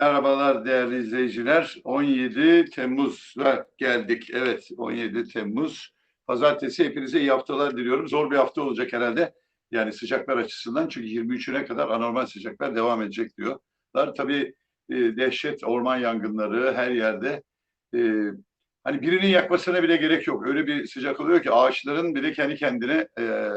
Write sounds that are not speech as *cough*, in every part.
Merhabalar değerli izleyiciler. 17 Temmuz'a geldik. Evet 17 Temmuz. Pazartesi hepinize iyi haftalar diliyorum. Zor bir hafta olacak herhalde. Yani sıcaklar açısından çünkü 23'üne kadar anormal sıcaklar devam edecek diyorlar. Tabii e, dehşet orman yangınları her yerde. E, hani birinin yakmasına bile gerek yok. Öyle bir sıcak oluyor ki ağaçların bile kendi kendine e,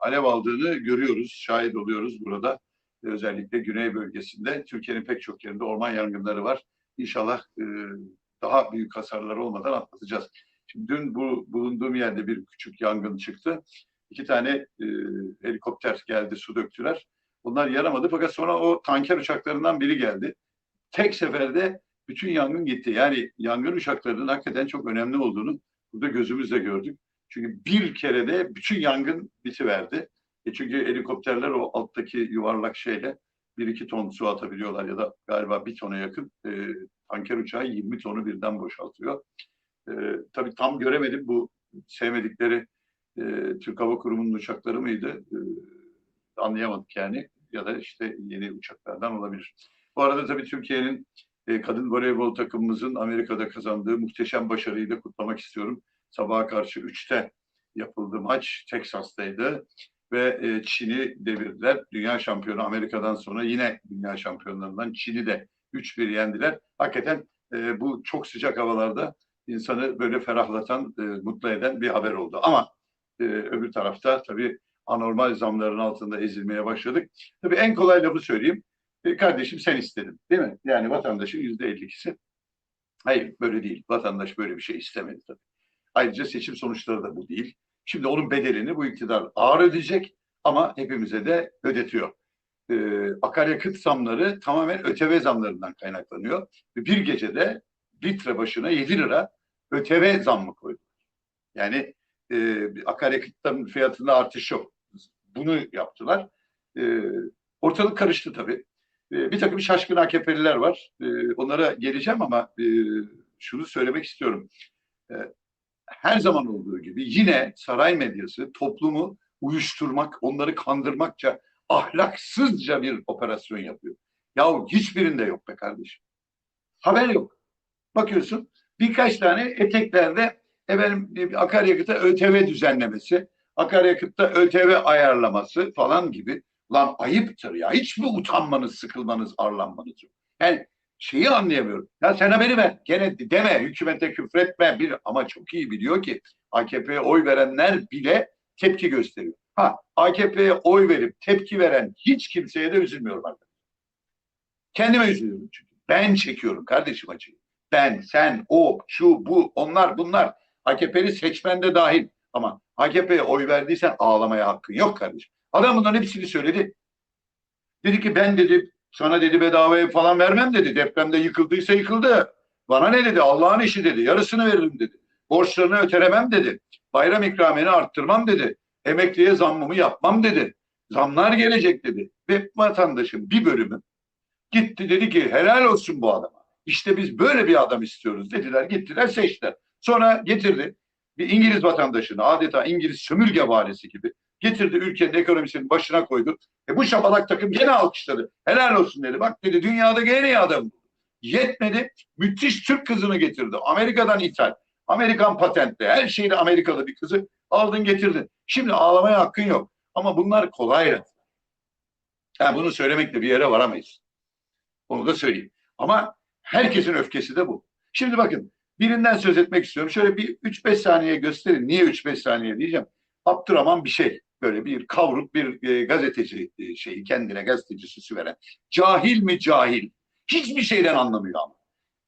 alev aldığını görüyoruz, şahit oluyoruz burada özellikle güney bölgesinde Türkiye'nin pek çok yerinde orman yangınları var. İnşallah e, daha büyük hasarlar olmadan atlatacağız. Şimdi dün bu bulunduğum yerde bir küçük yangın çıktı. İki tane e, helikopter geldi, su döktüler. Bunlar yaramadı fakat sonra o tanker uçaklarından biri geldi. Tek seferde bütün yangın gitti. Yani yangın uçaklarının hakikaten çok önemli olduğunu burada gözümüzle gördük. Çünkü bir kerede bütün yangın bitiverdi. E çünkü helikopterler o alttaki yuvarlak şeyle bir iki ton su atabiliyorlar ya da galiba bir tona yakın e, tanker uçağı 20 tonu birden boşaltıyor. E, tabii tam göremedim bu sevmedikleri e, Türk Hava Kurumu'nun uçakları mıydı? E, anlayamadık yani ya da işte yeni uçaklardan olabilir. Bu arada tabii Türkiye'nin e, kadın voleybol takımımızın Amerika'da kazandığı muhteşem başarıyı da kutlamak istiyorum. Sabaha karşı 3'te yapıldı maç. Texas'taydı ve e, Çin'i devirdiler. Dünya şampiyonu Amerika'dan sonra yine dünya şampiyonlarından Çin'i de 3-1 yendiler. Hakikaten e, bu çok sıcak havalarda insanı böyle ferahlatan, e, mutlu eden bir haber oldu. Ama e, öbür tarafta tabii anormal zamların altında ezilmeye başladık. Tabii en kolay lafı söyleyeyim. E, kardeşim sen istedin değil mi? Yani vatandaşın yüzde elli ikisi. Hayır böyle değil. Vatandaş böyle bir şey istemedi tabii. Ayrıca seçim sonuçları da bu değil. Şimdi onun bedelini bu iktidar ağır ödeyecek ama hepimize de ödetiyor. Ee, akaryakıt zamları tamamen ÖTV zamlarından kaynaklanıyor. Bir gecede litre başına 7 lira ÖTV zammı koydular. Yani e, akaryakıtların fiyatında artış yok. Bunu yaptılar. E, ortalık karıştı tabii. E, bir takım şaşkın AKP'liler var. E, onlara geleceğim ama e, şunu söylemek istiyorum. E, her zaman olduğu gibi yine saray medyası toplumu uyuşturmak, onları kandırmakça ahlaksızca bir operasyon yapıyor. Yahu hiçbirinde yok be kardeşim. Haber yok. Bakıyorsun birkaç tane eteklerde efendim akaryakıta ÖTV düzenlemesi, akaryakıtta ÖTV ayarlaması falan gibi. Lan ayıptır ya. Hiç mi utanmanız, sıkılmanız, arlanmanız yok? Yani şeyi anlayamıyorum. Ya sen haberi ver. Gene deme hükümete küfretme. Bir, ama çok iyi biliyor ki AKP'ye oy verenler bile tepki gösteriyor. Ha AKP'ye oy verip tepki veren hiç kimseye de üzülmüyorum arkadaşlar. Kendime üzülüyorum çünkü. Ben çekiyorum kardeşim acıyı. Ben, sen, o, şu, bu, onlar, bunlar. AKP'li seçmen de dahil. Ama AKP'ye oy verdiysen ağlamaya hakkın yok kardeşim. Adam bunların hepsini söyledi. Dedi ki ben dedi sana dedi bedava ev falan vermem dedi. Depremde yıkıldıysa yıkıldı. Bana ne dedi? Allah'ın işi dedi. Yarısını veririm dedi. Borçlarını ötelemem dedi. Bayram ikramını arttırmam dedi. Emekliye zammımı yapmam dedi. Zamlar gelecek dedi. Ve vatandaşın bir bölümü gitti dedi ki helal olsun bu adama. İşte biz böyle bir adam istiyoruz dediler. Gittiler seçtiler. Sonra getirdi bir İngiliz vatandaşını adeta İngiliz sömürge varisi gibi getirdi ülkenin ekonomisinin başına koydu. E bu şapalak takım gene alkışladı. Helal olsun dedi. Bak dedi dünyada gene iyi adam. Yetmedi. Müthiş Türk kızını getirdi. Amerika'dan ithal. Amerikan patentli. Her şeyle Amerikalı bir kızı aldın getirdin. Şimdi ağlamaya hakkın yok. Ama bunlar kolay. Yani bunu söylemekle bir yere varamayız. Onu da söyleyeyim. Ama herkesin öfkesi de bu. Şimdi bakın birinden söz etmek istiyorum. Şöyle bir 3-5 saniye gösterin. Niye 3-5 saniye diyeceğim. Abdurrahman bir şey böyle bir kavruk bir e, gazeteci e, şeyi kendine gazeteci süsü veren. Cahil mi cahil? Hiçbir şeyden anlamıyor ama.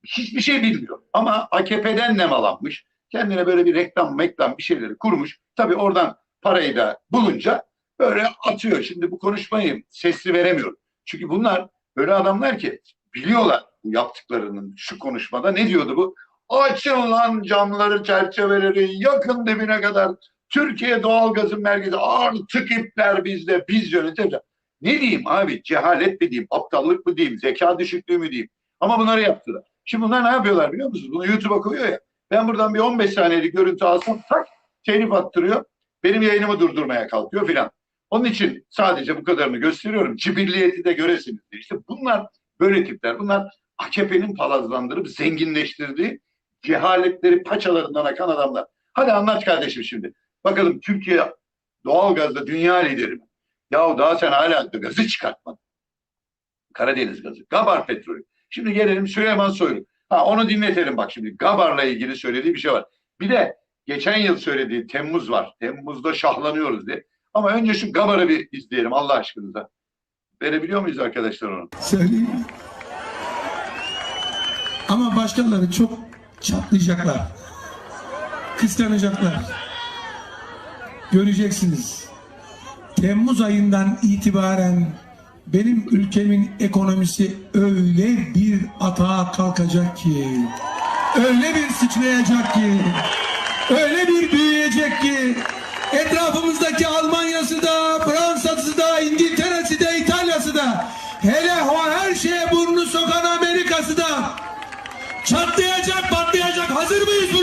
Hiçbir şey bilmiyor. Ama AKP'den nemalanmış. Kendine böyle bir reklam meklam bir şeyleri kurmuş. Tabii oradan parayı da bulunca böyle atıyor. Şimdi bu konuşmayı sesli veremiyorum. Çünkü bunlar böyle adamlar ki biliyorlar bu yaptıklarının şu konuşmada ne diyordu bu? Açın lan camları çerçeveleri yakın dibine kadar Türkiye doğalgazın merkezi artık ipler bizde biz yöneteceğiz. Ne diyeyim abi cehalet mi diyeyim aptallık mı diyeyim zeka düşüklüğü mü diyeyim ama bunları yaptılar. Şimdi bunlar ne yapıyorlar biliyor musunuz? Bunu YouTube'a koyuyor ya. Ben buradan bir 15 saniyelik görüntü alsam tak telif attırıyor. Benim yayınımı durdurmaya kalkıyor filan. Onun için sadece bu kadarını gösteriyorum. Cibilliyeti de göresiniz. İşte bunlar Böyle tipler. Bunlar AKP'nin palazlandırıp zenginleştirdiği cehaletleri paçalarından akan adamlar. Hadi anlat kardeşim şimdi. Bakalım Türkiye doğalgazda dünya lideri mi? Yahu daha sen hala gazı çıkartmadın. Karadeniz gazı. Gabar petrolü. Şimdi gelelim Süleyman Soylu. Ha onu dinletelim bak şimdi. Gabar'la ilgili söylediği bir şey var. Bir de geçen yıl söylediği Temmuz var. Temmuz'da şahlanıyoruz diye. Ama önce şu Gabar'ı bir izleyelim Allah aşkınıza. Verebiliyor muyuz arkadaşlar onu? söyleyeyim. Ama başkaları çok çatlayacaklar. Kıskanacaklar. Göreceksiniz. Temmuz ayından itibaren benim ülkemin ekonomisi öyle bir atağa kalkacak ki, öyle bir sıçrayacak ki, öyle bir büyüyecek ki, etrafımızdaki Almanya'sı da, Fransa'sı da, İngiltere'si de, İtalya'sı da, hele o her şeye burnunu sokan Amerika'sı da çatlayacak, patlayacak. Hazır mıyız buna?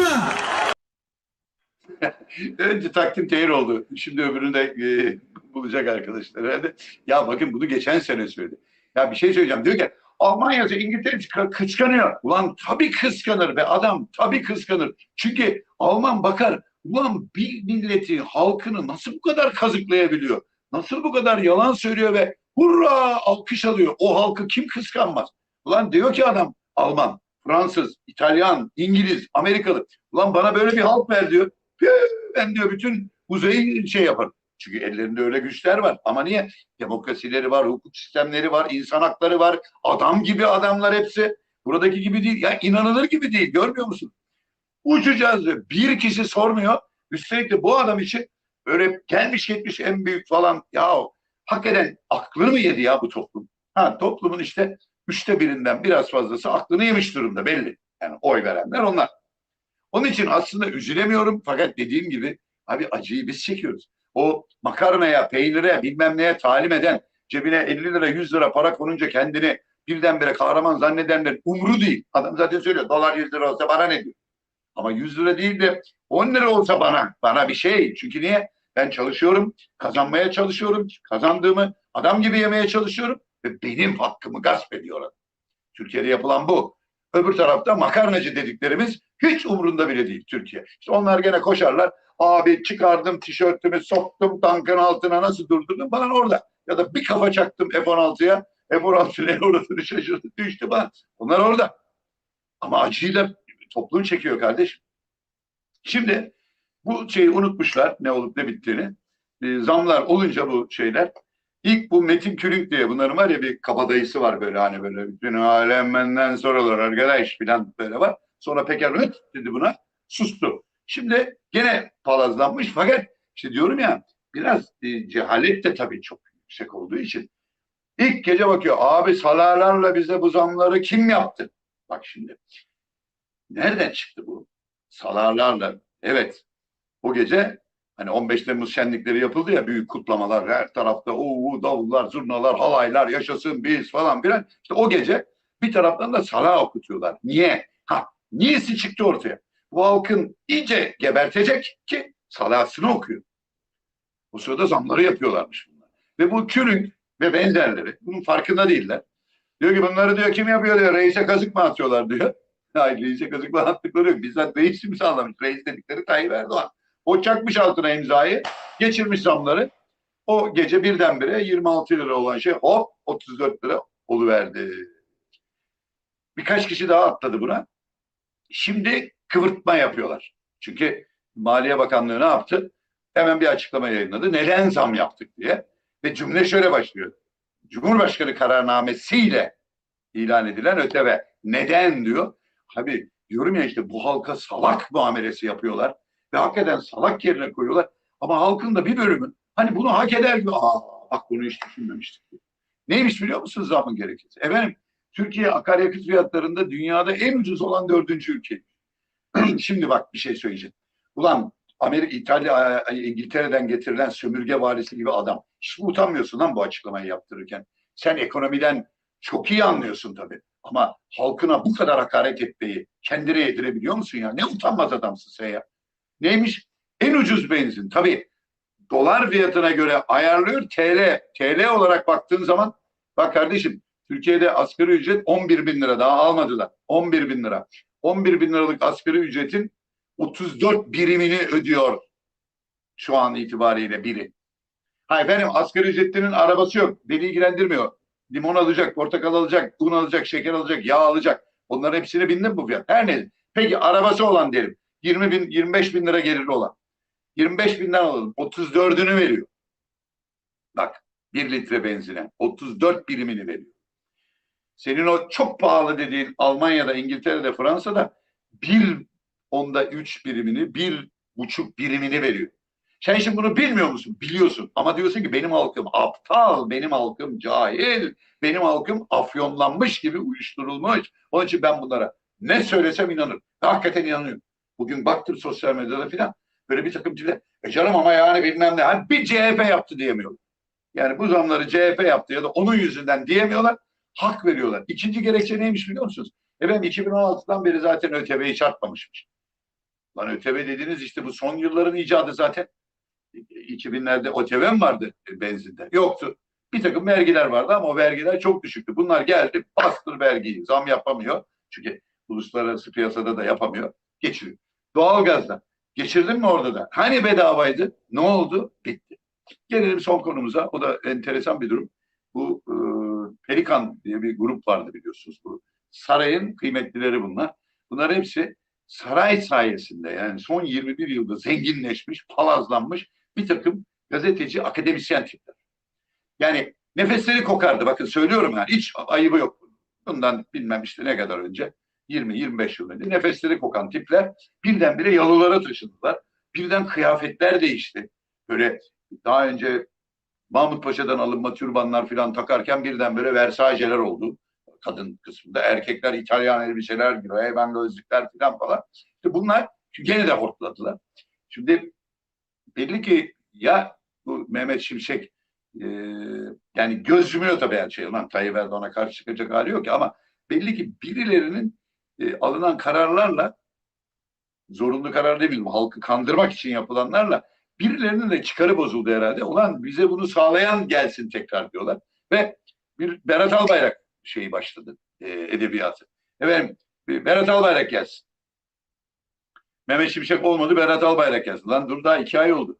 *laughs* Önce takdim tehir oldu. Şimdi öbürünü de e, bulacak arkadaşlar herhalde. Ya bakın bunu geçen sene söyledi. Ya bir şey söyleyeceğim. Diyor ki Almanya'sı İngiltere kıskanıyor. Ulan tabii kıskanır be adam. Tabii kıskanır. Çünkü Alman bakar. Ulan bir milleti, halkını nasıl bu kadar kazıklayabiliyor? Nasıl bu kadar yalan söylüyor ve hurra alkış alıyor. O halkı kim kıskanmaz? Ulan diyor ki adam Alman, Fransız, İtalyan, İngiliz, Amerikalı. Ulan bana böyle bir halk ver diyor. Püh, Ben diyor bütün uzayı şey yaparım. Çünkü ellerinde öyle güçler var. Ama niye? Demokrasileri var, hukuk sistemleri var, insan hakları var. Adam gibi adamlar hepsi. Buradaki gibi değil. Ya inanılır gibi değil. Görmüyor musun? Uçacağız diyor. Bir kişi sormuyor. Üstelik de bu adam için böyle gelmiş geçmiş en büyük falan. Ya hakikaten aklını mı yedi ya bu toplum? Ha toplumun işte üçte birinden biraz fazlası aklını yemiş durumda belli. Yani oy verenler onlar. Onun için aslında üzülemiyorum fakat dediğim gibi abi acıyı biz çekiyoruz. O makarnaya, peynire, bilmem neye talim eden, cebine 50 lira 100 lira para konunca kendini birdenbire kahraman zannedenlerin umru değil. Adam zaten söylüyor dolar 100 lira olsa bana ne diyor. Ama 100 lira değil de 10 lira olsa bana, bana bir şey. Çünkü niye? Ben çalışıyorum, kazanmaya çalışıyorum. Kazandığımı adam gibi yemeye çalışıyorum ve benim hakkımı gasp ediyorlar. Türkiye'de yapılan bu. Öbür tarafta makarnacı dediklerimiz hiç umurunda bile değil Türkiye. İşte onlar gene koşarlar. Abi çıkardım tişörtümü soktum tankın altına nasıl durdurdum falan orada. Ya da bir kafa çaktım F-16'ya. F-16'ın orasını şaşırdı düştü bana. Onlar orada. Ama acıyı da toplum çekiyor kardeşim. Şimdi bu şeyi unutmuşlar ne olup ne bittiğini. E, zamlar olunca bu şeyler. İlk bu Metin Külünk diye bunların var ya bir kabadayısı var böyle hani böyle bütün alem benden sorulur arkadaş filan böyle var. Sonra Peker hıt dedi buna sustu. Şimdi gene palazlanmış fakat işte diyorum ya biraz e, cehalet de tabii çok yüksek olduğu için ilk gece bakıyor abi salarlarla bize bu zamları kim yaptı? Bak şimdi nereden çıktı bu? Salarlarla evet o gece hani 15 Temmuz şenlikleri yapıldı ya büyük kutlamalar her tarafta o davullar zurnalar halaylar yaşasın biz falan filan işte o gece bir taraftan da salah okutuyorlar. Niye? Ha niyesi çıktı ortaya? bu halkın iyice gebertecek ki salasını okuyor. Bu sırada zamları yapıyorlarmış bunlar. Ve bu Kürünk ve benzerleri bunun farkında değiller. Diyor ki bunları diyor kim yapıyor diyor reise kazık mı atıyorlar diyor. *laughs* Hayır reise kazık mı attıkları yok. Bizzat reis imzalamış. Reis dedikleri Tayyip Erdoğan. O çakmış altına imzayı geçirmiş zamları. O gece birdenbire 26 lira olan şey hop 34 lira oluverdi. Birkaç kişi daha atladı buna. Şimdi kıvırtma yapıyorlar. Çünkü Maliye Bakanlığı ne yaptı? Hemen bir açıklama yayınladı. Neden zam yaptık diye. Ve cümle şöyle başlıyor. Cumhurbaşkanı kararnamesiyle ilan edilen ÖTV. Neden diyor. Abi diyorum ya işte bu halka salak muamelesi yapıyorlar. Ve hakikaten salak yerine koyuyorlar. Ama halkın da bir bölümü hani bunu hak eder gibi. Aa bak bunu hiç düşünmemiştik. Neymiş biliyor musunuz zamın gerekçesi? Efendim Türkiye akaryakıt fiyatlarında dünyada en ucuz olan dördüncü ülke. *clears throat* Şimdi bak bir şey söyleyeceğim. Ulan Amerika, İtalya, İngiltere'den getirilen sömürge varisi gibi adam. Hiç mi utanmıyorsun lan bu açıklamayı yaptırırken? Sen ekonomiden çok iyi anlıyorsun tabii. Ama halkına bu kadar hakaret etmeyi kendine yedirebiliyor musun ya? Ne utanmaz adamsın sen ya. Neymiş? En ucuz benzin. Tabii dolar fiyatına göre ayarlıyor TL. TL olarak baktığın zaman bak kardeşim Türkiye'de asgari ücret 11 bin lira daha almadılar. 11 bin lira. 11 bin liralık asgari ücretin 34 birimini ödüyor şu an itibariyle biri. Ha efendim asgari ücretlinin arabası yok. Beni ilgilendirmiyor. Limon alacak, portakal alacak, un alacak, şeker alacak, yağ alacak. Onların hepsine bindim bu fiyat. Her neyse. Peki arabası olan derim. 20 bin, 25 bin lira geliri olan. 25 binden alalım. 34'ünü veriyor. Bak bir litre benzine 34 birimini veriyor. Senin o çok pahalı dediğin Almanya'da, İngiltere'de, Fransa'da bir onda üç birimini, bir buçuk birimini veriyor. Sen şimdi bunu bilmiyor musun? Biliyorsun. Ama diyorsun ki benim halkım aptal, benim halkım cahil, benim halkım afyonlanmış gibi uyuşturulmuş. Onun için ben bunlara ne söylesem inanır. Hakikaten inanıyorum. Bugün baktım sosyal medyada filan böyle bir takım tipler. E canım ama yani bilmem ne. Hani bir CHP yaptı diyemiyorlar. Yani bu zamları CHP yaptı ya da onun yüzünden diyemiyorlar. Hak veriyorlar. İkinci gerekçe neymiş biliyor musunuz? Efendim 2016'dan beri zaten ÖTV'yi çarpmamışmış. Lan ÖTV dediğiniz işte bu son yılların icadı zaten. 2000'lerde ÖTV mi vardı benzinde? Yoktu. Bir takım vergiler vardı ama o vergiler çok düşüktü. Bunlar geldi bastır vergiyi. Zam yapamıyor. Çünkü uluslararası piyasada da yapamıyor. Geçiriyor. Doğalgazda. Geçirdin mi orada da? Hani bedavaydı? Ne oldu? Bitti. Gelelim son konumuza. O da enteresan bir durum. Bu e, Pelikan diye bir grup vardı biliyorsunuz. Bu sarayın kıymetlileri bunlar. Bunlar hepsi saray sayesinde yani son 21 yılda zenginleşmiş, palazlanmış bir takım gazeteci, akademisyen tipler. Yani nefesleri kokardı. Bakın söylüyorum yani hiç ayıbı yok. Bundan bilmem işte ne kadar önce 20-25 yıl önce nefesleri kokan tipler birdenbire yalılara taşındılar. Birden kıyafetler değişti. Böyle daha önce Mahmut Paşa'dan alınma türbanlar filan takarken birdenbire Versace'ler oldu. Kadın kısmında erkekler İtalyan elbiseler giyiyor, Eymen gözlükler filan falan. İşte bunlar gene de hortladılar. Şimdi belli ki ya bu Mehmet Şimşek e, yani göz yumuyor tabii her şey. Lan Tayyip Erdoğan'a karşı çıkacak hali yok ki ama belli ki birilerinin e, alınan kararlarla zorunlu karar demeyeyim halkı kandırmak için yapılanlarla birilerinin de çıkarı bozuldu herhalde. Ulan bize bunu sağlayan gelsin tekrar diyorlar. Ve bir Berat Albayrak şeyi başladı e, edebiyatı. Efendim Berat Albayrak gelsin. Mehmet Şimşek olmadı Berat Albayrak gelsin. Lan dur daha iki ay oldu.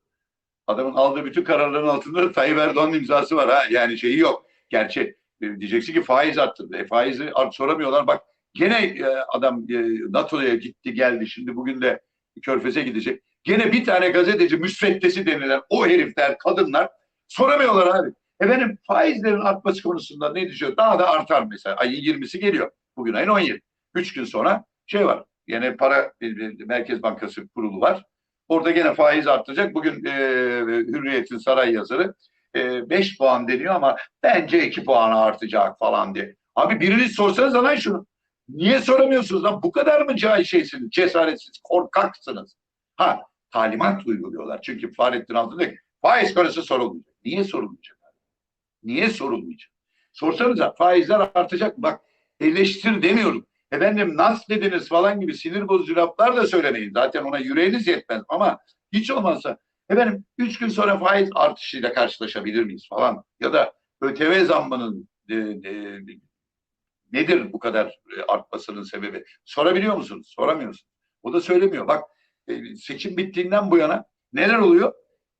Adamın aldığı bütün kararların altında da Tayyip Erdoğan'ın imzası var ha. Yani şeyi yok. Gerçi e, diyeceksin ki faiz arttırdı. E, faizi art soramıyorlar. Bak gene e, adam e, NATO'ya gitti geldi. Şimdi bugün de Körfez'e gidecek. Gene bir tane gazeteci müsveddesi denilen o herifler, kadınlar soramıyorlar abi. Efendim faizlerin artması konusunda ne düşüyor? Daha da artar mesela. Ayın 20'si geliyor. Bugün ayın 17. Üç gün sonra şey var. Yine para bir- bir Merkez Bankası kurulu var. Orada gene faiz artacak. Bugün e, Hürriyet'in saray yazarı 5 puan deniyor ama bence 2 puan artacak falan diye. Abi biriniz sorsanız lan şunu. Niye soramıyorsunuz lan? Bu kadar mı cahil şeysiniz? Cesaretsiz, korkaksınız. Ha talimat uyguluyorlar. Çünkü Fahrettin Altun diyor ki faiz konusu sorulmayacak. Niye sorulmayacak? Niye sorulmayacak? Sorsanıza faizler artacak? Bak eleştir demiyorum. Efendim nas dediniz falan gibi sinir bozucu laflar da söylemeyin. Zaten ona yüreğiniz yetmez ama hiç olmazsa efendim üç gün sonra faiz artışıyla karşılaşabilir miyiz falan ya da ÖTV zammının e, e, nedir bu kadar e, artmasının sebebi? Sorabiliyor musunuz? Soramıyorsunuz. O da söylemiyor. Bak e, seçim bittiğinden bu yana neler oluyor?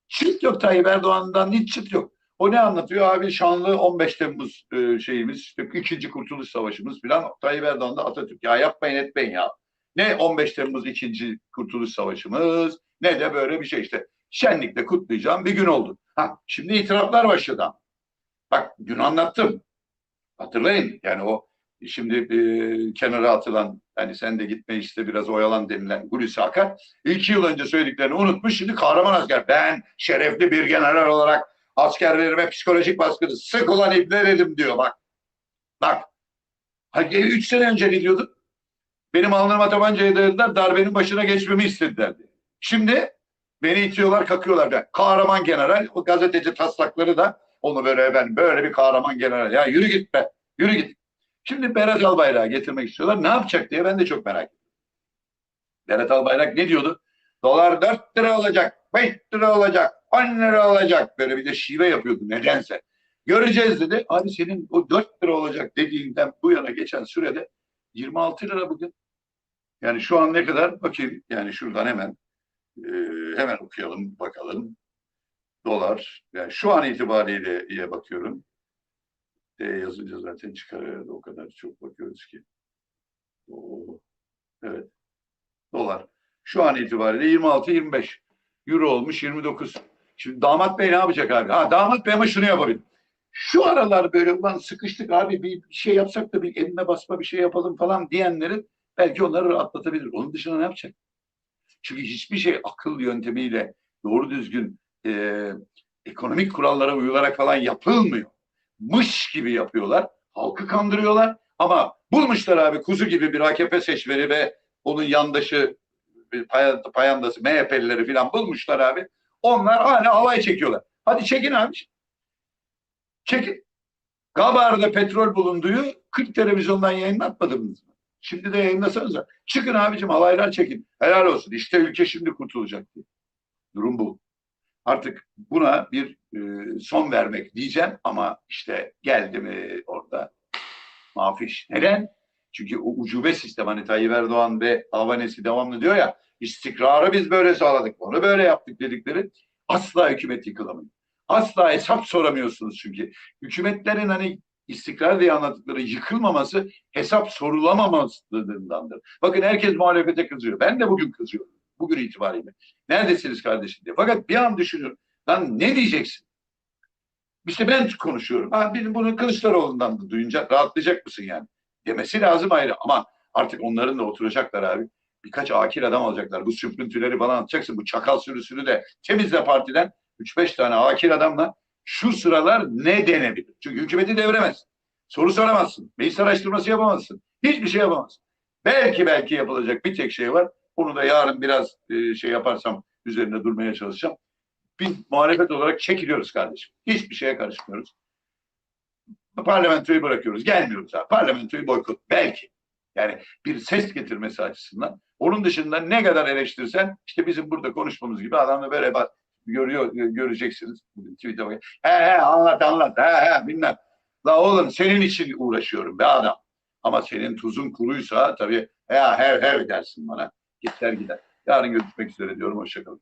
Çıt yok Tayyip Erdoğan'dan hiç çıt yok. O ne anlatıyor abi? Şanlı 15 Temmuz e, şeyimiz, işte ikinci Kurtuluş Savaşımız filan. Tayyip Erdoğan da Atatürk. Ya yapmayın etmeyin ya. Ne 15 Temmuz ikinci Kurtuluş Savaşımız ne de böyle bir şey işte. Şenlikle kutlayacağım bir gün oldu. Ha, şimdi itiraflar başladı. Bak dün anlattım. Hatırlayın yani o şimdi e, kenara atılan hani sen de gitme işte biraz oyalan denilen Hulusi Akar iki yıl önce söylediklerini unutmuş şimdi kahraman asker ben şerefli bir general olarak askerlerime psikolojik baskını sık olan ibnerelim diyor bak. Bak. Hani üç sene önce ne? Benim alnıma tabancayı dayadılar darbenin başına geçmemi istediler diye. Şimdi beni itiyorlar kakıyorlar. Ben. Kahraman general o gazeteci taslakları da onu böyle ben böyle bir kahraman general. Ya yürü git be. Yürü git. Şimdi Berat Albayrak'ı getirmek istiyorlar. Ne yapacak diye ben de çok merak ediyorum. Berat Albayrak ne diyordu? Dolar 4 lira olacak, 5 lira olacak, 10 lira olacak. Böyle bir de şive yapıyordu nedense. Göreceğiz dedi. Abi senin o 4 lira olacak dediğinden bu yana geçen sürede 26 lira bugün. Yani şu an ne kadar? Bakayım yani şuradan hemen e, hemen okuyalım bakalım. Dolar. Yani şu an itibariyle bakıyorum. D yazınca zaten çıkar. O kadar çok bakıyoruz ki. Oo. Evet. Dolar. Şu an itibariyle 26-25. Euro olmuş 29. Şimdi damat bey ne yapacak abi? Ha damat bey ama şunu yapabilir. Şu aralar böyle ulan sıkıştık abi bir şey yapsak da bir eline basma bir şey yapalım falan diyenlerin belki onları rahatlatabilir. Onun dışında ne yapacak? Çünkü hiçbir şey akıl yöntemiyle doğru düzgün e, ekonomik kurallara uyularak falan yapılmıyor. Mış gibi yapıyorlar. Halkı kandırıyorlar. Ama bulmuşlar abi kuzu gibi bir AKP seçmeni ve onun yandaşı payandası MHP'lileri falan bulmuşlar abi. Onlar hala alay çekiyorlar. Hadi çekin abi. Çekin. Gabar'da petrol bulunduğu 40 televizyondan yayınlatmadınız mı? Şimdi de yayınlasanız da. Çıkın abicim alaylar çekin. Helal olsun. İşte ülke şimdi kurtulacak diye. Durum bu. Artık buna bir son vermek diyeceğim ama işte geldi mi orada mafiş. Neden? Çünkü o ucube sistem hani Tayyip Erdoğan ve Havanesi devamlı diyor ya istikrarı biz böyle sağladık, onu böyle yaptık dedikleri asla hükümet yıkılamıyor. Asla hesap soramıyorsunuz çünkü. Hükümetlerin hani istikrar diye anlattıkları yıkılmaması hesap sorulamamasındandır. Bakın herkes muhalefete kızıyor. Ben de bugün kızıyorum. Bugün itibariyle. Neredesiniz kardeşim diye. Fakat bir an düşünün. Lan ne diyeceksin? İşte ben konuşuyorum. Ha, benim bunu Kılıçdaroğlu'ndan da duyunca rahatlayacak mısın yani? Demesi lazım ayrı ama artık onların da oturacaklar abi. Birkaç akil adam alacaklar. Bu süprüntüleri bana anlatacaksın. Bu çakal sürüsünü de temizle partiden 3-5 tane akil adamla şu sıralar ne denebilir? Çünkü hükümeti deviremez. Soru soramazsın. Meclis araştırması yapamazsın. Hiçbir şey yapamazsın. Belki belki yapılacak bir tek şey var. Onu da yarın biraz e, şey yaparsam üzerine durmaya çalışacağım. Biz muhalefet olarak çekiliyoruz kardeşim. Hiçbir şeye karışmıyoruz. Parlamentoyu bırakıyoruz. Gelmiyoruz abi. Parlamentoyu boykot. Belki. Yani bir ses getirmesi açısından. Onun dışında ne kadar eleştirsen işte bizim burada konuşmamız gibi adamla böyle bak görüyor göreceksiniz. Twitter'a bakın. He he anlat anlat. He he bilmem. La oğlum senin için uğraşıyorum be adam. Ama senin tuzun kuruysa tabii he her her dersin bana. Gitler gider. Yarın görüşmek üzere diyorum. Hoşçakalın.